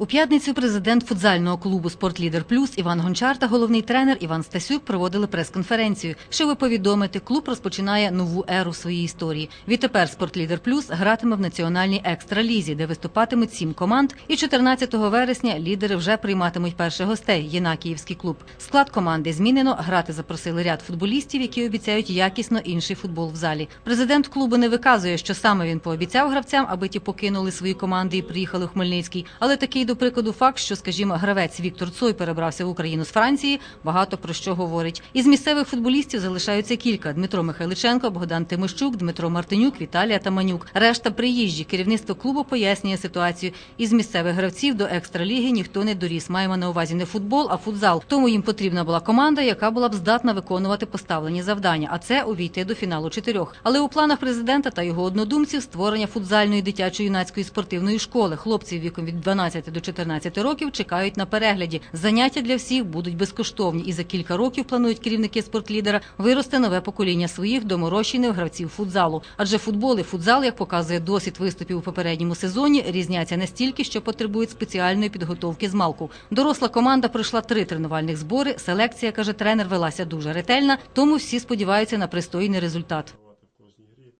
У п'ятницю президент футзального клубу «Спортлідер Плюс» Іван Гончар та головний тренер Іван Стасюк проводили прес-конференцію. Щоб повідомити, клуб розпочинає нову еру своїй історії. Відтепер «Спортлідер Плюс» гратиме в національній екстралізі, де виступатимуть сім команд. І 14 вересня лідери вже прийматимуть перших гостей – Єнакіївський клуб. Склад команди змінено. Грати запросили ряд футболістів, які обіцяють якісно інший футбол в залі. Президент клубу не виказує, що саме він пообіцяв гравцям, аби ті покинули свої команди і приїхали у Хмельницький. Але такий, до прикладу, факт, що, скажімо, гравець Віктор Цой перебрався в Україну з Франції, багато про що говорить. Із місцевих футболістів залишаються кілька: Дмитро Михайличенко, Богдан Тимощук, Дмитро Мартинюк, Віталія Таманюк. Решта приїжджі. Керівництво клубу пояснює ситуацію. Із місцевих гравців до екстраліги ніхто не доріс. Маємо на увазі не футбол, а футзал. Тому їм потрібна була команда, яка була б здатна виконувати поставлені завдання, а це увійти до фіналу чотирьох. Але у планах президента та його однодумців створення футзальної дитячо-юнацької спортивної школи. Хлопців віком від 12 до 14 років чекають на перегляді. Заняття для всіх будуть безкоштовні, і за кілька років планують керівники спортлідера виросте нове покоління своїх доморощених гравців футзалу. Адже футбол і футзал, як показує досвід виступів у попередньому сезоні, різняться настільки, що потребують спеціальної підготовки з малку. Доросла команда пройшла три тренувальних збори. Селекція каже тренер велася дуже ретельна, тому всі сподіваються на пристойний результат.